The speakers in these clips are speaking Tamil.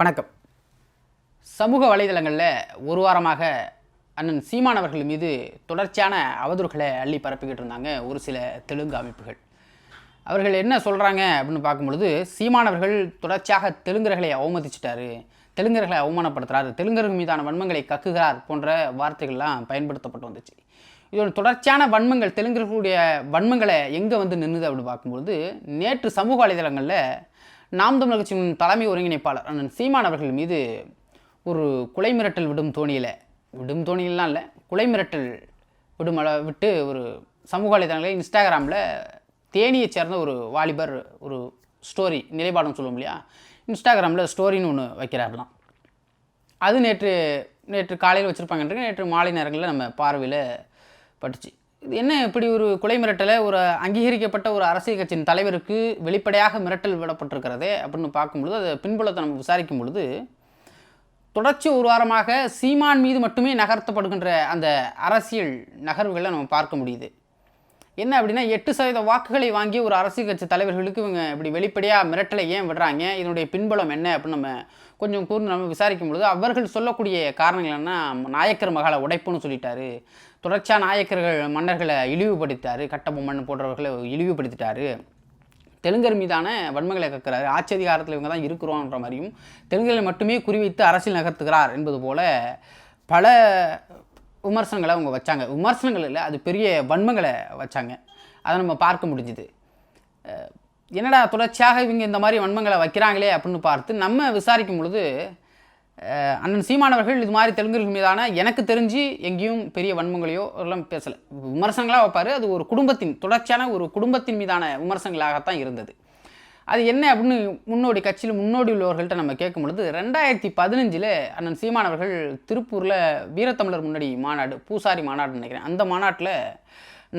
வணக்கம். சமூக வலைதளங்களில் ஒரு வாரமாக அண்ணன் சீமானவர்கள் மீது தொடர்ச்சியான அவதூறுகளை அள்ளி பரப்பிக்கிட்டு இருந்தாங்க ஒரு சில தெலுங்கு அமைப்புகள். அவர்கள் என்ன சொல்கிறாங்க அப்படின்னு பார்க்கும்பொழுது சீமானவர்கள் தொடர்ச்சியாக தெலுங்கர்களை அவமதிச்சிட்டாரு தெலுங்கர்களை அவமானப்படுத்துகிறார் தெலுங்கர்கள் மீதான வன்மங்களை கக்குகிறார் போன்ற வார்த்தைகள்லாம் பயன்படுத்தப்பட்டு வந்துச்சு. இதோட தொடர்ச்சியான வன்மங்கள் தெலுங்கர்களுடைய வன்மங்களை எங்கே வந்து நின்றுது அப்படின்னு பார்க்கும்பொழுது நேற்று சமூக வலைதளங்களில் நாம் தமிழர் கட்சியின் தலைமை ஒருங்கிணைப்பாளர் அண்ணன் சீமான் அவர்கள் மீது ஒரு குலை மிரட்டல் விடும் தோணியில் விடும் தோணியிலாம் இல்லை குலை மிரட்டல் விடும் அள விட்டு ஒரு சமூக வலைதளங்களில் இன்ஸ்டாகிராமில் தேனியை சேர்ந்த ஒரு வாலிபர் ஒரு ஸ்டோரி நிலைப்பாடம் சொல்லுவோம் இல்லையா? இன்ஸ்டாகிராமில் ஸ்டோரின்னு ஒன்று வைக்கிறாருலாம் அது நேற்று நேற்று காலையில் வச்சுருப்பாங்கன்றது நேற்று மாலை நேரங்களில் நம்ம பார்வையில் பட்டுச்சு. என்ன இப்படி ஒரு கொலை மிரட்டலை ஒரு அங்கீகரிக்கப்பட்ட ஒரு அரசியல் கட்சியின் தலைவருக்கு வெளிப்படையாக மிரட்டல் விடப்பட்டிருக்கிறதே அப்படின்னு பார்க்கும்பொழுது அது பின்புலத்தை நம்ம விசாரிக்கும் பொழுது தொடர்ச்சி ஒரு வாரமாக சீமான் மீது மட்டுமே நகர்த்தப்படுகின்ற அந்த அரசியல் நகர்வுகளை நம்ம பார்க்க முடியுது. என்ன அப்படின்னா எட்டு சதவீத வாக்குகளை வாங்கிய ஒரு அரசியல் கட்சி தலைவர்களுக்கு இவங்க இப்படி வெளிப்படையாக மிரட்டலை ஏன் விடுறாங்க? இதனுடைய பின்புலம் என்ன அப்படின்னு நம்ம கொஞ்சம் கூர்ந்து நம்ம விசாரிக்கும் பொழுது அவர்கள் சொல்லக்கூடிய காரணங்கள் என்ன நாயக்கர் மகளை உடைப்புன்னு சொல்லிட்டாரு. தொடர்ச்சியாக நாயக்கர்கள் மன்னர்களை இழிவுபடுத்தார் கட்டபொம்மன் போன்றவர்களை இழிவுபடுத்திட்டாரு. தெலுங்கர் மீதான வன்மங்களை கற்கிறார் ஆட்சி அதிகாரத்தில் இவங்க தான் இருக்கிறோன்ற மாதிரியும் தெலுங்கர்களை மட்டுமே குறிவைத்து அரசியல் நகர்த்துகிறார் என்பது போல பல விமர்சனங்களை அவங்க வச்சாங்க. விமர்சனங்கள் இல்லை அது பெரிய வன்மங்களை வச்சாங்க. அதை நம்ம பார்க்க முடிஞ்சுது. என்னடா தொடர்ச்சியாக இவங்க இந்த மாதிரி வன்மங்களை வைக்கிறாங்களே அப்படின்னு பார்த்து நம்ம விசாரிக்கும் பொழுது அண்ணன் சீமானவர்கள் இது மாதிரி தெலுங்கர்கள் மீதான எனக்கு தெரிஞ்சு எங்கேயும் பெரிய வன்மங்களையோ எல்லாம் பேசலை. விமர்சனங்களாக வைப்பார். அது ஒரு குடும்பத்தின் தொடர்ச்சியான ஒரு குடும்பத்தின் மீதான விமர்சனங்களாகத்தான் இருந்தது. அது என்ன அப்படின்னு முன்னோடி கட்சியில் முன்னோடி உள்ளவர்கள்ட்ட நம்ம கேட்கும் பொழுது ரெண்டாயிரத்தி பதினஞ்சில் அண்ணன் சீமானவர்கள் திருப்பூரில் வீரத்தமிழர் முன்னாடி மாநாடு பூசாரி மாநாடுன்னு நினைக்கிறேன். அந்த மாநாட்டில்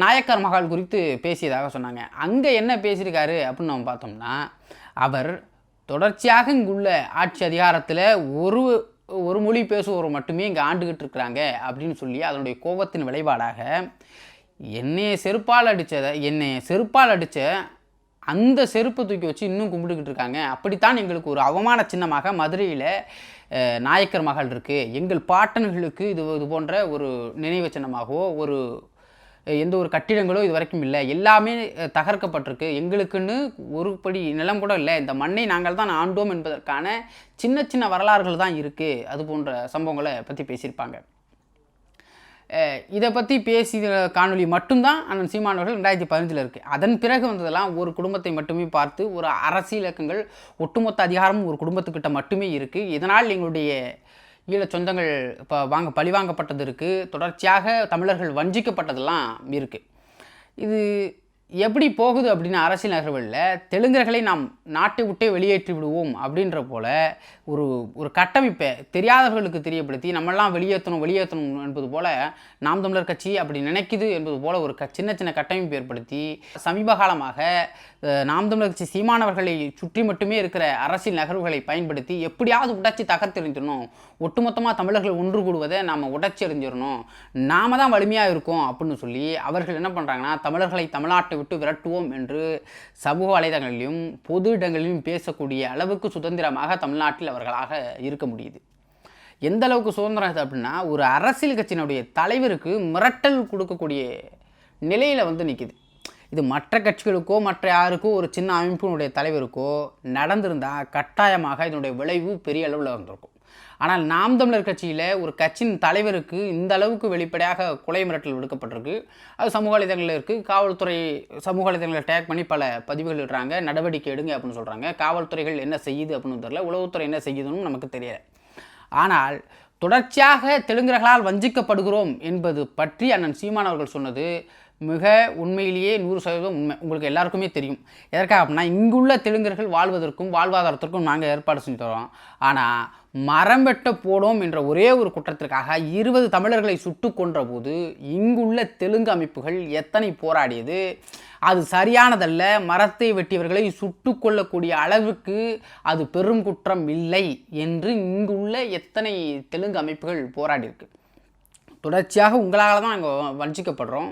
நாயக்கர் மகால் குறித்து பேசியதாக சொன்னாங்க. அங்கே என்ன பேசியிருக்காரு அப்படின்னு நம்ம பார்த்தோம்னா அவர் தொடர்ச்சியாக இங்குள்ள ஆட்சி அதிகாரத்தில் ஒரு ஒரு மொழி பேசுவோர் மட்டுமே இங்கே ஆண்டுகிட்டு இருக்கிறாங்க அப்படின்னு சொல்லி அதனுடைய கோபத்தின் விளைவாடாக என்னையை செருப்பால் அடித்ததை என்னை செருப்பால் அடித்த அந்த செருப்பை தூக்கி வச்சு இன்னும் கும்பிட்டுக்கிட்டு இருக்காங்க. அப்படித்தான் எங்களுக்கு ஒரு அவமான சின்னமாக மதுரையில் நாயக்கர் மகள் இருக்குது எங்கள் பாட்டன்களுக்கு இது இது போன்ற ஒரு நினைவு சின்னமாகவோ ஒரு எந்த ஒரு கட்டிடங்களோ இது வரைக்கும் இல்லை. எல்லாமே தகர்க்கப்பட்டிருக்கு. எங்களுக்குன்னு ஒரு படி நிலம் கூட இல்லை. இந்த மண்ணை நாங்கள் தான் ஆண்டோம் என்பதற்கான சின்ன சின்ன வரலாறுகள் தான் இருக்குது அது போன்ற சம்பவங்களை பற்றி பேசியிருப்பாங்க. இதை பற்றி பேசிய காணொளி மட்டும்தான் அண்ணன் சீமானவர்கள் ரெண்டாயிரத்தி பதினஞ்சில் இருக்குது அதன் பிறகு வந்ததெல்லாம் ஒரு குடும்பத்தை மட்டுமே பார்த்து ஒரு அரசியலக்கங்கள் ஒட்டுமொத்த அதிகாரமும் ஒரு குடும்பத்துக்கிட்ட மட்டுமே இருக்குது இதனால் எங்களுடைய ஈழ சொந்தங்கள் இப்போ வாங்க பழிவாங்கப்பட்டது இருக்குது தொடர்ச்சியாக தமிழர்கள் வஞ்சிக்கப்பட்டதெல்லாம் இருக்குது இது எப்படி போகுது அப்படின்னு அரசியல் நகர்வுகளில் தெலுங்கர்களை நாம் நாட்டை விட்டே வெளியேற்றி விடுவோம் அப்படின்ற போல ஒரு ஒரு கட்டமைப்பை தெரியாதவர்களுக்கு தெரியப்படுத்தி நம்மெல்லாம் வெளியேற்றணும் வெளியேற்றணும் என்பது போல நாம் தமிழர் கட்சி அப்படி நினைக்குது என்பது போல ஒரு க சின்ன சின்ன கட்டமைப்பு ஏற்படுத்தி சமீப காலமாக நாம் தமிழர் கட்சி சீமானவர்களை சுற்றி மட்டுமே இருக்கிற அரசியல் நகர்வுகளை பயன்படுத்தி எப்படியாவது உடைச்சி தகர்த்தெறிஞ்சிடணும். ஒட்டுமொத்தமாக தமிழர்கள் ஒன்று கூடுவதை நாம் உடைச்சி எறிஞ்சிடணும். நாம தான் வலிமையாக இருக்கோம் அப்படின்னு சொல்லி அவர்கள் என்ன பண்ணுறாங்கன்னா தமிழர்களை தமிழ்நாட்டு விட்டு விரட்டுவோம் என்று சமூக வலைதளங்களிலும் பொது இடங்களிலும் பேசக்கூடிய அளவுக்கு சுதந்திரமாக தமிழ்நாட்டில் அவர்களாக இருக்க முடியுது. எந்த அளவுக்கு சுதந்திரம் அப்படின்னா ஒரு அரசியல் கட்சியினுடைய தலைவருக்கு மிரட்டல் கொடுக்கக்கூடிய நிலையில் வந்து நிற்கிது இது மற்ற கட்சிகளுக்கோ மற்ற யாருக்கோ ஒரு சின்ன அமைப்பினுடைய தலைவருக்கோ நடந்திருந்தால் கட்டாயமாக இதனுடைய விளைவு பெரிய அளவில் வந்திருக்கும். ஆனால் நாம் தமிழர் கட்சியில் ஒரு கட்சியின் தலைவருக்கு இந்த அளவுக்கு வெளிப்படையாக கொலை மிரட்டல் விடுக்கப்பட்டிருக்கு. அது சமூக வலைதளங்களில் இருக்குது காவல்துறை சமூக வலைதளங்களை டேக் பண்ணி பல பதிவுகள் இடுறாங்க. நடவடிக்கை எடுங்க அப்படின்னு சொல்கிறாங்க காவல்துறைகள் என்ன செய்யுது அப்படின்னு தெரியல. உளவுத்துறை என்ன செய்யுதுன்னு நமக்கு தெரியல. ஆனால் தொடர்ச்சியாக தெலுங்கர்களால் வஞ்சிக்கப்படுகிறோம் என்பது பற்றி அண்ணன் சீமான் அவர்கள் சொன்னது மிக உண்மையிலேயே நூறு சதவீதம் உண்மை. உங்களுக்கு எல்லாருக்குமே தெரியும். எதற்காக அப்படின்னா இங்குள்ள தெலுங்கர்கள் வாழ்வதற்கும் வாழ்வாதாரத்திற்கும் நாங்கள் ஏற்பாடு செஞ்சு தரோம். ஆனால் மரம் வெட்ட போடும் என்ற ஒரே ஒரு குற்றத்திற்காக இருபது தமிழர்களை சுட்டு கொன்ற போது இங்குள்ள தெலுங்கு அமைப்புகள் எத்தனை போராடியது? அது சரியானதல்ல. மரத்தை வெட்டியவர்களை சுட்டு கொள்ளக்கூடிய அளவுக்கு அது பெரும் குற்றம் இல்லை என்று இங்குள்ள எத்தனை தெலுங்கு அமைப்புகள் போராடியிருக்கு. தொடர்ச்சியாக உங்களால் தான் நாங்கள் வஞ்சிக்கப்படுறோம்.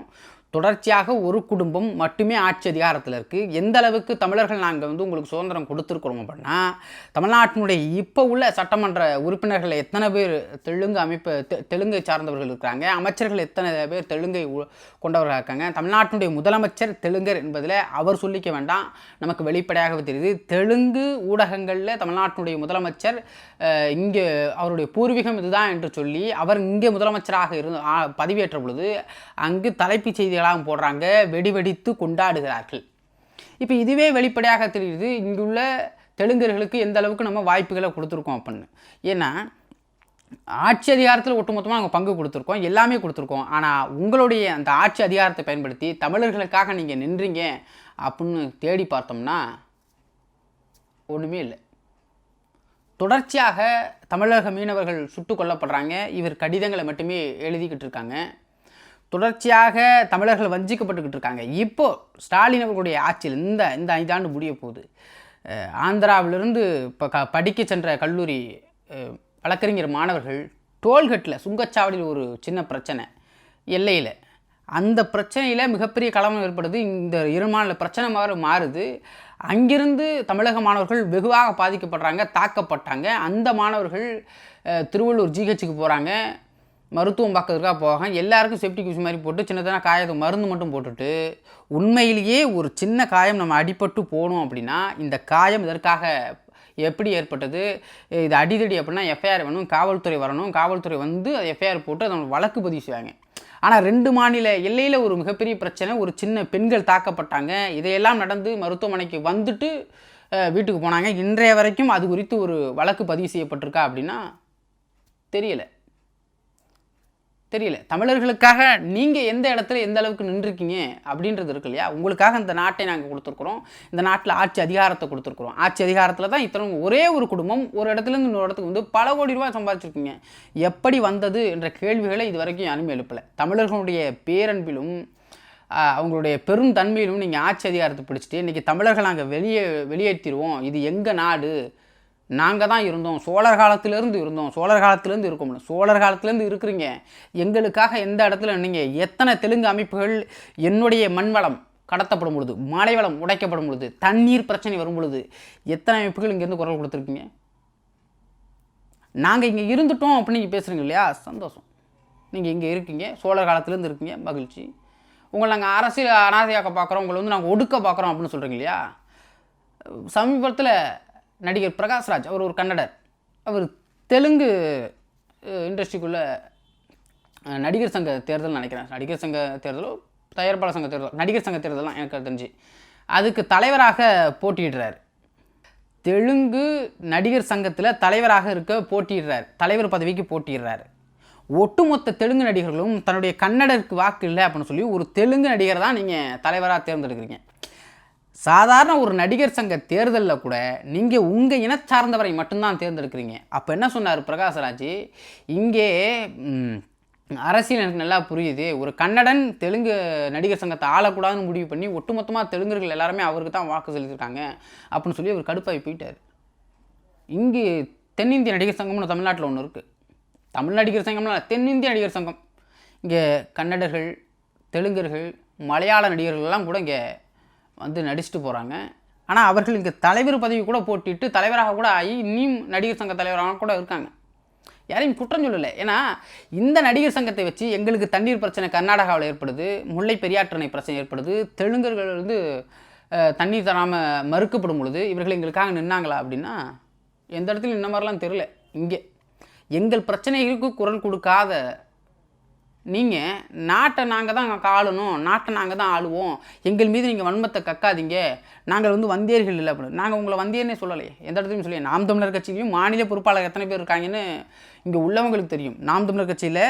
தொடர்ச்சியாக ஒரு குடும்பம் மட்டுமே ஆட்சி அதிகாரத்தில் இருக்குது எந்த அளவுக்கு தமிழர்கள் நாங்கள் வந்து உங்களுக்கு சுதந்திரம் கொடுத்துருக்குறோம் அப்படின்னா தமிழ்நாட்டினுடைய இப்போ உள்ள சட்டமன்ற உறுப்பினர்கள் எத்தனை பேர் தெலுங்கு அமைப்பு தெ தெலுங்கை சார்ந்தவர்கள் இருக்கிறாங்க? அமைச்சர்கள் எத்தனை பேர் தெலுங்கை உ- கொண்டவர்களாக இருக்காங்க? தமிழ்நாட்டினுடைய முதலமைச்சர் தெலுங்கர் என்பதில் அவர் சொல்லிக்க வேண்டாம். நமக்கு வெளிப்படையாகவே தெரியுது. தெலுங்கு ஊடகங்களில் தமிழ்நாட்டினுடைய முதலமைச்சர் இங்கே அவருடைய பூர்வீகம் இதுதான் என்று சொல்லி அவர் இங்கே முதலமைச்சராக இருந்து பதவியேற்ற பொழுது அங்கு தலைப்புச் செய்திகளாக போடுறாங்க வெடி வெடித்து கொண்டாடுகிறார்கள். இப்போ இதுவே வெளிப்படையாக தெரியுது இங்குள்ள தெலுங்கர்களுக்கு எந்த அளவுக்கு நம்ம வாய்ப்புகளை கொடுத்துருக்கோம் அப்படின்னு. ஏன்னா ஆட்சி அதிகாரத்தில் ஒட்டுமொத்தமாக நாங்கள் பங்கு கொடுத்துருக்கோம் எல்லாமே கொடுத்துருக்கோம். ஆனால் உங்களுடைய அந்த ஆட்சி அதிகாரத்தை பயன்படுத்தி தமிழர்களுக்காக நீங்கள் நின்றீங்க அப்படின்னு தேடி பார்த்தோம்னா ஒன்றுமே இல்லை. தொடர்ச்சியாக தமிழக மீனவர்கள் சுட்டுக் கொல்லப்படுறாங்க இவர் கடிதங்களை மட்டுமே எழுதிக்கிட்டு இருக்காங்க. தொடர்ச்சியாக தமிழர்கள் வஞ்சிக்கப்பட்டுக்கிட்டு இருக்காங்க. இப்போது ஸ்டாலின் அவர்களுடைய ஆட்சியில் இந்த இந்த ஐந்தாண்டு முடிய போகுது. ஆந்திராவிலிருந்து இப்போ க படிக்க சென்ற கல்லூரி வழக்கறிஞர் மாணவர்கள் டோல்கட்டில் சுங்கச்சாவடியில் ஒரு சின்ன பிரச்சனை எல்லையில். அந்த பிரச்சனையில் மிகப்பெரிய கலவரம் ஏற்படுது. இந்த இரு மாநில பிரச்சனை மாதிரி மாறுது. அங்கிருந்து தமிழக மாணவர்கள் வெகுவாக பாதிக்கப்படுறாங்க தாக்கப்பட்டாங்க. அந்த மாணவர்கள் திருவள்ளூர் ஜிஹெச்சுக்கு போகிறாங்க மருத்துவம் பார்க்கறதுக்காக போகாங்க எல்லாருக்கும் செப்டிக் யூஸ் மாதிரி போட்டு சின்னதான காயத்தை மருந்து மட்டும் போட்டுட்டு உண்மையிலேயே ஒரு சின்ன காயம் நம்ம அடிபட்டு போனோம் அப்படின்னா இந்த காயம் இதற்காக எப்படி ஏற்பட்டது? இது அடிதடி அப்படின்னா எஃப்ஐஆர் வேணும் காவல்துறை வரணும். காவல்துறை வந்து எஃப்ஐஆர் போட்டு அதை வழக்கு பதிவு செய்வாங்க. ஆனால் ரெண்டு மாநில எல்லையில் ஒரு மிகப்பெரிய பிரச்சனை ஒரு சின்ன பெண்கள் தாக்கப்பட்டாங்க. இதையெல்லாம் நடந்து மருத்துவமனைக்கு வந்துட்டு வீட்டுக்கு போனாங்க. இன்றைய வரைக்கும் அது குறித்து ஒரு வழக்கு பதிவு செய்யப்பட்டிருக்கா அப்படின்னா தெரியலை. தெரியல. தமிழர்களுக்காக நீங்கள் எந்த இடத்துல எந்த அளவுக்கு நின்றுருக்கீங்க அப்படின்றது இருக்கு இல்லையா? உங்களுக்காக இந்த நாட்டை நாங்கள் கொடுத்துருக்குறோம். இந்த நாட்டில் ஆட்சி அதிகாரத்தை கொடுத்துருக்குறோம். ஆட்சி அதிகாரத்தில் தான் இத்தனை ஒரே ஒரு குடும்பம் ஒரு இடத்துலேருந்து இன்னொரு இடத்துக்கு வந்து பல கோடி ரூபாய் சம்பாதிச்சிருக்கீங்க. எப்படி வந்தது என்ற கேள்விகளை இது வரைக்கும் யாருமே எழுப்பலை. தமிழர்களுடைய பேரன்பிலும் அவங்களுடைய பெரும் தன்மையிலும் நீங்கள் ஆட்சி அதிகாரத்தை பிடிச்சிட்டு இன்றைக்கி தமிழர்கள் நாங்கள் வெளியே வெளியேற்றிடுவோம். இது எங்கள் நாடு? நாங்கள் தான் இருந்தோம். சோழர் காலத்திலேருந்து இருந்தோம். சோழர் காலத்திலேருந்து இருக்கோம்ல சோழர் காலத்திலேருந்து இருக்கிறீங்க. எங்களுக்காக எந்த இடத்துல நீங்கள் எத்தனை தெலுங்கு அமைப்புகள் என்னுடைய மண்வளம் கடத்தப்படும் பொழுது மலைவளம் உடைக்கப்படும் பொழுது தண்ணீர் பிரச்சனை வரும் பொழுது எத்தனை அமைப்புகள் இங்கேருந்து குரல் கொடுத்துருக்கீங்க? நாங்கள் இங்கே இருந்துட்டோம் அப்படின்னு நீங்கள் பேசுகிறீங்க இல்லையா? சந்தோஷம். நீங்கள் இங்கே இருக்கீங்க. சோழர் காலத்துலேருந்து இருக்கீங்க. மகிழ்ச்சி. உங்களை நாங்கள் அரசியல் அனாதையாக்க பார்க்குறோம் உங்களை வந்து நாங்கள் ஒடுக்க பார்க்குறோம் அப்படின்னு சொல்கிறீங்க இல்லையா? சமீபத்தில் நடிகர் பிரகாஷ்ராஜ் அவர் ஒரு கன்னடர். அவர் தெலுங்கு இண்டஸ்ட்ரிக்குள்ளே நடிகர் சங்க தேர்தல் நினைக்கிறேன். நடிகர் சங்க தேர்தலோ தயாரிப்பாளர் சங்க தேர்தல் நடிகர் சங்க தேர்தலாம் எனக்கு தெரிஞ்சு. அதுக்கு தலைவராக போட்டியிடுறார். தெலுங்கு நடிகர் சங்கத்தில் தலைவராக இருக்க போட்டியிடுறார். தலைவர் பதவிக்கு போட்டியிடுறாரு. ஒட்டுமொத்த தெலுங்கு நடிகர்களும் தன்னுடைய கன்னடருக்கு வாக்கு இல்லை அப்படின்னு சொல்லி ஒரு தெலுங்கு நடிகரை தான் நீங்கள் தலைவராக தேர்ந்தெடுக்கிறீங்க. சாதாரண ஒரு நடிகர் சங்க தேர்தலில் கூட நீங்கள் உங்கள் இனச்சார்ந்தவரை மட்டும்தான் தேர்ந்தெடுக்கிறீங்க. அப்போ என்ன சொன்னார் பிரகாஷ்ராஜ்? இங்கே அரசியல் எனக்கு நல்லா புரியுது. ஒரு கன்னடன் தெலுங்கு நடிகர் சங்கத்தை ஆளக்கூடாதுன்னு முடிவு பண்ணி ஒட்டுமொத்தமாக தெலுங்கர்கள் எல்லாருமே அவருக்கு தான் வாக்கு செலுத்திருக்காங்க அப்படின்னு சொல்லி அவர் கடுப்பாகி போயிட்டார். இங்கு தென்னிந்திய நடிகர் சங்கம்னு தமிழ்நாட்டில் ஒன்று இருக்குது தமிழ் நடிகர் சங்கம்லாம் தென்னிந்திய நடிகர் சங்கம். இங்கே கன்னடர்கள் தெலுங்கர்கள் மலையாள நடிகர்கள்லாம் கூட இங்கே வந்து நடிச்சுட்டு போகிறாங்க ஆனால் அவர்கள் இங்கே தலைவர் பதவி கூட போட்டிட்டு தலைவராக கூட ஆகி இன்னும் நடிகர் சங்க தலைவராக கூட இருக்காங்க. யாரையும் குற்றம் சொல்லலை. ஏன்னா இந்த நடிகர் சங்கத்தை வச்சு எங்களுக்கு தண்ணீர் பிரச்சனை கர்நாடகாவில் ஏற்படுது முல்லை பெரியாற்றணை பிரச்சனை ஏற்படுது தெலுங்கர்கள் வந்து தண்ணீர் தராமல் மறுக்கப்படும் பொழுது இவர்கள் எங்களுக்காக நின்னாங்களா அப்படின்னா எந்த இடத்துலையும் இந்த மாதிரிலாம் தெரில இங்கே எங்கள் பிரச்சனைகளுக்கு குரல் கொடுக்காத நீங்கள் நாட்டை நாங்கள் தான் ஆளணும் நாட்டை நாங்கள் தான் ஆளுவோம். எங்கள் மீது நீங்கள் வன்மத்தை கக்காதீங்க. நாங்கள் வந்து வந்தியர்கள் இல்லை அப்படின்னு நாங்கள் உங்களை வந்தியர்னே சொல்லலையே. எந்த இடத்துலையும் சொல்லி நாம் தமிழர் கட்சியிலையும் மாநில பொறுப்பாளர் எத்தனை பேர் இருக்காங்கன்னு இங்கே உள்ளவங்களுக்கு தெரியும். நாம் தமிழர் கட்சியில்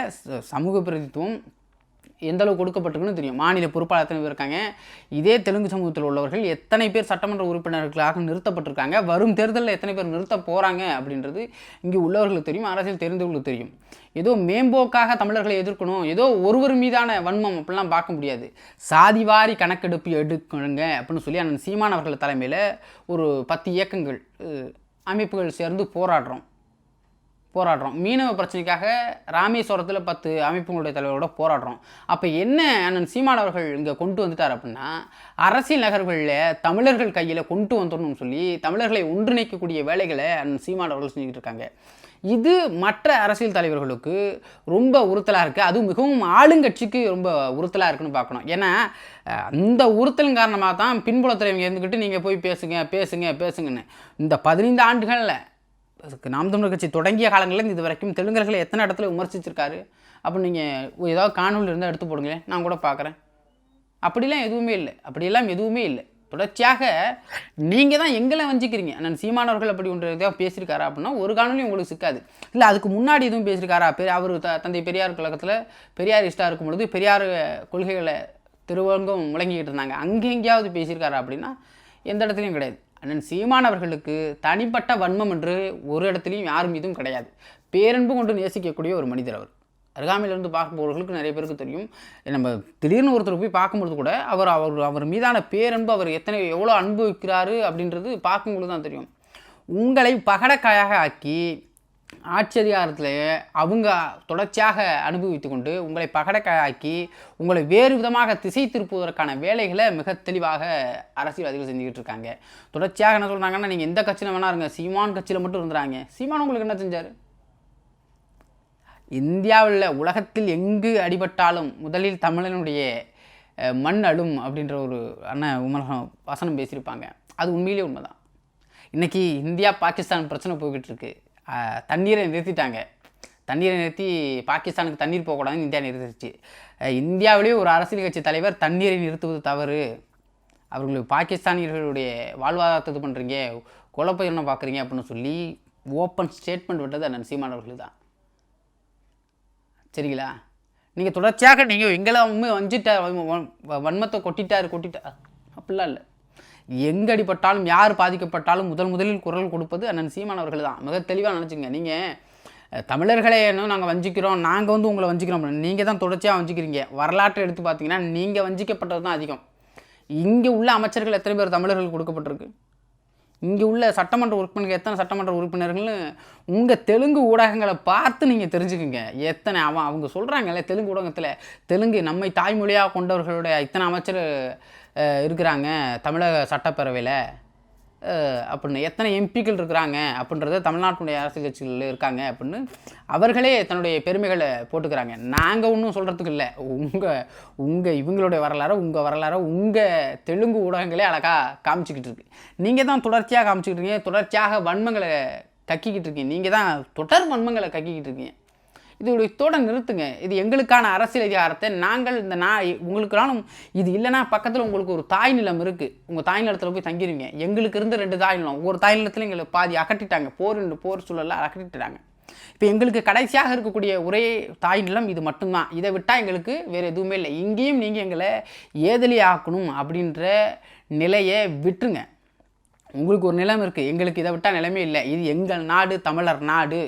சமூக பிரதித்துவம் எந்த அளவு கொடுக்கப்பட்டிருக்குன்னு தெரியும். மாநில பொறுப்பாளர் எத்தனை பேர் இருக்காங்க. இதே தெலுங்கு சமூகத்தில் உள்ளவர்கள் எத்தனை பேர் சட்டமன்ற உறுப்பினர்களாக நிறுத்தப்பட்டிருக்காங்க வரும் தேர்தலில் எத்தனை பேர் நிறுத்த போகிறாங்க அப்படின்றது இங்கே உள்ளவர்களுக்கு தெரியும் அரசியல் தெரிந்தவர்களுக்கு தெரியும். ஏதோ மேம்போக்காக தமிழர்களை எதிர்க்கணும் ஏதோ ஒருவர் மீதான வன்மம் அப்படிலாம் பார்க்க முடியாது. சாதிவாரி கணக்கெடுப்பு எடுக்கணுங்க அப்படின்னு சொல்லி அண்ணன் சீமான் அவர்கள் தலைமையில் ஒரு பத்து இயக்கங்கள் அமைப்புகள் சேர்ந்து போராடுறோம். போராடுறோம். மீனவ பிரச்சனைக்காக ராமேஸ்வரத்தில் பத்து அமைப்புகளுடைய தலைவரோட போராடுறோம். அப்போ என்ன அண்ணன் சீமான் அவர்கள் இங்கே கொண்டு வந்துட்டார் அப்படின்னா அரசியல் நகர்களில் தமிழர்கள் கையில் கொண்டு வந்துடணும்னு சொல்லி தமிழர்களை ஒன்றிணைக்கக்கூடிய வேலைகளை அண்ணன் சீமான் அவர்கள் செஞ்சுக்கிட்டு இருக்காங்க. இது மற்ற அரசியல் தலைவர்களுக்கு ரொம்ப உறுத்தலாக இருக்குது அதுவும் மிகவும் ஆளுங்கட்சிக்கு ரொம்ப உறுத்தலாக இருக்குன்னு பார்க்கணும். ஏன்னா அந்த உறுத்தலின் காரணமாக தான் பின்புலத்தில் இவங்க இருந்துக்கிட்டு நீங்கள் போய் பேசுங்க பேசுங்க பேசுங்கன்னு. இந்த பதினைந்து ஆண்டுகளில் அதுக்கு நாம் தமிழர் கட்சி தொடங்கிய காலங்களில் இது வரைக்கும் தெலுங்கர்களை எத்தனை இடத்துல விமர்சிச்சிருக்காரு? அப்போ நீங்கள் ஏதாவது காணொலி இருந்தால் எடுத்து போடுங்களேன். நான் கூட பார்க்குறேன். அப்படிலாம் எதுவுமே இல்லை. அப்படியெல்லாம் எதுவுமே இல்லை. தொடர்ச்சியாக நீங்கள் தான் எங்களை வஞ்சிக்கிறீங்க. நான் சீமானவர்கள் அப்படி ஒன்று எதாவது பேசியிருக்காரா அப்படின்னா ஒரு காணொலியும் உங்களுக்கு சிக்காது. இல்லை அதுக்கு முன்னாடி எதுவும் பேசியிருக்காரா? பெரிய அவர் த தந்தை பெரியார் கழகத்தில் பெரியார் இஷ்டாக இருக்கும் பொழுது பெரியார் கொள்கைகளை திருவங்கம் முழங்கிக்கிட்டு இருந்தாங்க. அங்கே எங்கேயாவது பேசியிருக்காரா அப்படின்னா எந்த இடத்துலையும் கிடையாது. அண்ணன் சீமானவர்களுக்கு தனிப்பட்ட வன்மம் என்று ஒரு இடத்துலையும் யார் மீதும் கிடையாது. பேரன்பு கொண்டு நேசிக்கக்கூடிய ஒரு மனிதர் அவர். அருகாமையிலிருந்து பார்ப்பவர்களுக்கு நிறைய பேருக்கு தெரியும். நம்ம திடீர்னு ஒருத்தர் போய் பார்க்கும்பொழுது கூட அவர் அவர் அவர் மீதான பேரன்பு அவர் எத்தனை எவ்வளோ அன்பு வைக்கிறாரு அப்படின்றது பார்க்கும்பொழுது தான் தெரியும். உங்களை பகடக்காயாக ஆக்கி ஆட்சி அவங்க தொடர்ச்சியாக அனுபவித்து கொண்டு உங்களை பகடக்காயாக்கி உங்களை வேறு விதமாக திசை திருப்புவதற்கான வேலைகளை மிக தெளிவாக அரசியல்வாதிகள் செஞ்சுக்கிட்டு இருக்காங்க. தொடர்ச்சியாக என்ன சொல்கிறாங்கன்னா நீங்கள் எந்த கட்சியில் வேணா இருங்க சீமான் கட்சியில் மட்டும் இருந்துறாங்க. சீமான் உங்களுக்கு என்ன செஞ்சார்? இந்தியாவில் உலகத்தில் எங்கு அடிபட்டாலும் முதலில் தமிழனுடைய மண் அழும் அப்படின்ற ஒரு அண்ணன் விமர்சனம் வசனம் பேசியிருப்பாங்க. அது உண்மையிலே உண்மைதான். இன்றைக்கி இந்தியா பாகிஸ்தான் பிரச்சனை போய்கிட்டு இருக்கு. தண்ணீரை நிறுத்திட்டாங்க. தண்ணீரை நிறுத்தி பாகிஸ்தானுக்கு தண்ணீர் போகக்கூடாதுன்னு இந்தியா நிறுத்திடுச்சு இந்தியாவிலேயே ஒரு அரசியல் கட்சி தலைவர் தண்ணீரை நிறுத்துவது தவறு. அவர்களுக்கு பாகிஸ்தானியர்களுடைய வாழ்வாதாரத்தை இது பண்ணுறீங்க குழப்பம் பார்க்குறீங்க அப்படின்னு சொல்லி ஓப்பன் ஸ்டேட்மெண்ட் விட்டது அண்ணன் சீமான் அவர்கள் தான். சரிங்களா? நீங்கள் தொடர்ச்சியாக நீங்கள் எங்களை வஞ்சிட்டார் வன்மத்தை கொட்டிட்டார் கொட்டிட்டார் அப்படிலாம் இல்லை. எங்கடிப்பட்டாலும் யார் பாதிக்கப்பட்டாலும் முதல் முதலில் குரல் கொடுப்பது அண்ணன் சீமான் அவர்கள் தான். மிக தெளிவாக நினச்சிங்க. நீங்கள் தமிழர்களே என்ன நாங்கள் வஞ்சிக்கிறோம் நாங்கள் வந்து உங்களை வஞ்சிக்கிறோம். நீங்கள் தான் தொடர்ச்சியாக வஞ்சிக்கிறீங்க. வரலாற்றை எடுத்து பார்த்தீங்கன்னா நீங்கள் வஞ்சிக்கப்பட்டது தான் அதிகம். இங்கே உள்ள அமைச்சர்கள் எத்தனை பேர் தமிழர்கள் கொடுக்கப்பட்டிருக்கு? இங்கே உள்ள சட்டமன்ற உறுப்பினர்கள் எத்தனை சட்டமன்ற உறுப்பினர்கள்னு உங்கள் தெலுங்கு ஊடகங்களை பார்த்து நீங்கள் தெரிஞ்சுக்குங்க. எத்தனை அவன் அவங்க சொல்கிறாங்கல்ல தெலுங்கு ஊடகத்தில் தெலுங்கு நம்மை தாய்மொழியாக கொண்டவர்களுடைய இத்தனை அமைச்சர் இருக்கிறாங்க தமிழக சட்டப்பேரவையில். அப்படின்னு எத்தனை எம்பிக்கள் இருக்கிறாங்க அப்படின்றத தமிழ்நாட்டினுடைய அரசியல் கட்சிகள் இருக்காங்க அப்படின்னு அவர்களே தன்னுடைய பெருமைகளை போட்டுக்கிறாங்க. நாங்கள் ஒன்றும் சொல்கிறதுக்கு இல்லை. உங்கள் உங்கள் இவங்களுடைய வரலாறை உங்கள் வரலாறை உங்கள் தெலுங்கு ஊடகங்களே அழகாக காமிச்சிக்கிட்டு இருக்கு. நீங்கள் தான் தொடர்ச்சியாக காமிச்சிக்கிட்டு இருக்கீங்க. தொடர்ச்சியாக வன்மங்களை கக்கிக்கிட்டு இருக்கீங்க. நீங்கள் தான் தொடர் வன்மங்களை கக்கிக்கிட்டு இருக்கீங்க. இதோட நிறுத்துங்க. இது எங்களுக்கான அரசியல் அதிகாரத்தை நாங்கள் இந்த நான் உங்களுக்குனாலும் இது இல்லைன்னா பக்கத்தில் உங்களுக்கு ஒரு தாய் நிலம் இருக்குது உங்கள் தாய் நிலத்தில் போய் தங்கிடுவீங்க எங்களுக்கு இருந்து ரெண்டு தாய் நிலம். ஒரு தாய் நிலத்தில் எங்களை பாதி அகட்டிட்டாங்க போர் ரெண்டு போர் சூழலில் அகட்டிட்டாங்க இப்போ எங்களுக்கு கடைசியாக இருக்கக்கூடிய ஒரே தாய் நிலம் இது மட்டும்தான். இதை விட்டால் எங்களுக்கு வேறு எதுவுமே இல்லை. இங்கேயும் நீங்கள் எங்களை ஏதலி ஆக்கணும் அப்படின்ற நிலையை விட்டுருங்க. உங்களுக்கு ஒரு நிலம் இருக்குது எங்களுக்கு இதை விட்டால் நிலமே இல்லை. இது எங்கள் நாடு தமிழர் நாடு.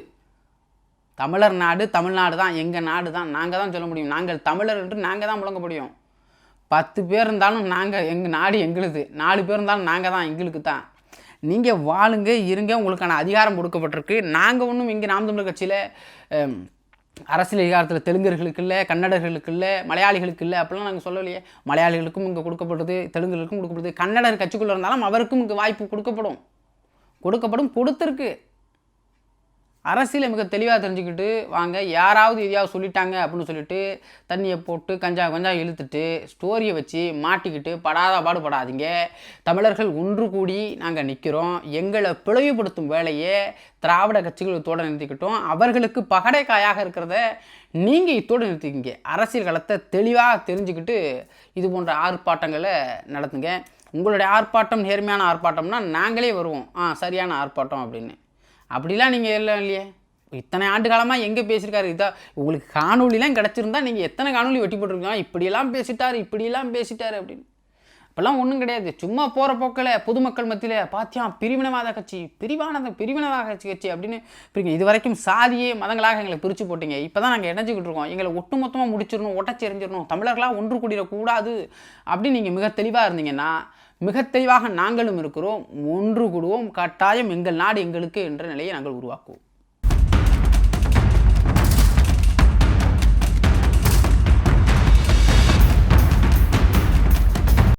தமிழர் நாடு தமிழ்நாடு தான் எங்கள் நாடு தான். நாங்கள் தான் சொல்ல முடியும். நாங்கள் தமிழர் என்று நாங்கள் தான் முழங்க முடியும். பத்து பேர் இருந்தாலும் நாங்கள் எங்கள் நாடு எங்களுது. நாலு பேர் இருந்தாலும் நாங்கள் தான் எங்களுக்கு தான். நீங்கள் வாழுங்க இருங்க உங்களுக்கான அதிகாரம் கொடுக்கப்பட்டிருக்கு. நாங்கள் ஒன்றும் இங்கே நாம் தமிழர் கட்சியில் அரசியல் அதிகாரத்தில் தெலுங்கர்களுக்கு இல்லை கன்னடர்களுக்கு இல்லை மலையாளிகளுக்கு இல்லை அப்படிலாம் நாங்கள் சொல்லலையே. மலையாளிகளுக்கும் இங்கே கொடுக்கப்படுது தெலுங்குகளுக்கும் கொடுக்கப்படுது. கன்னடர் கட்சிக்குள்ளே இருந்தாலும் அவருக்கும் இங்கே வாய்ப்பு கொடுக்கப்படும். கொடுக்கப்படும் கொடுத்துருக்கு. அரசியலை மிக தெளிவாக தெரிஞ்சுக்கிட்டு வாங்க யாராவது எதையாவது சொல்லிட்டாங்க அப்படின்னு சொல்லிட்டு தண்ணியை போட்டு கஞ்சா கஞ்சா இழுத்துட்டு ஸ்டோரியை வச்சு மாட்டிக்கிட்டு படாத பாடுபடாதீங்க. தமிழர்கள் ஒன்று கூடி நாங்கள் நிற்கிறோம் எங்களை பிளவுபடுத்தும் வேலையை திராவிட கட்சிகள் இத்தோடு நிறுத்திக்கிட்டோம். அவர்களுக்கு பகடைக்காயாக இருக்கிறத நீங்கள் இத்தோடு நிறுத்திக்கிங்க. அரசியல் களத்தை தெளிவாக தெரிஞ்சுக்கிட்டு இது போன்ற ஆர்ப்பாட்டங்களை நடத்துங்க. உங்களுடைய ஆர்ப்பாட்டம் நேர்மையான ஆர்ப்பாட்டம்னா நாங்களே வருவோம். ஆ சரியான ஆர்ப்பாட்டம் அப்படின்னு. அப்படிலாம் நீங்கள் எல்லாம் இல்லையே. இத்தனை ஆண்டு காலமாக எங்கே பேசியிருக்காரு? இதான் உங்களுக்கு காணொலிலாம் கிடச்சிருந்தா நீங்கள் எத்தனை காணொலி வெட்டி போட்டிருக்கலாம் இப்படியெல்லாம் பேசிட்டார் இப்படியெல்லாம் பேசிட்டாரு அப்படின்னு. அப்போல்லாம் ஒன்றும் கிடையாது. சும்மா போகிற போக்கில் பொதுமக்கள் மத்தியில் பாத்தியா பிரிவினவாத கட்சி பிரிவானத பிரிவினவாத கட்சி கட்சி அப்படின்னு பிரிங்க இது வரைக்கும் சாதியே மதங்களாக எங்களை பிரித்து போட்டீங்க. இப்போ தான் நாங்கள் இணைஞ்சிக்கிட்டு இருக்கோம். எங்களை ஒட்டுமொத்தமாக முடிச்சிடணும் ஒட்டச்சி எறிஞ்சிடணும் தமிழர்களாக ஒன்று கூடிடக்கூடாது அப்படின்னு நீங்கள் மிக தெளிவாக இருந்தீங்கன்னா மிக தெளிவாக நாங்களும் இருக்கிறோம் ஒன்று கூடுவோம் கட்டாயம் எங்கள் நாடு எங்களுக்கு என்ற நிலையை நாங்கள் உருவாக்குவோம்.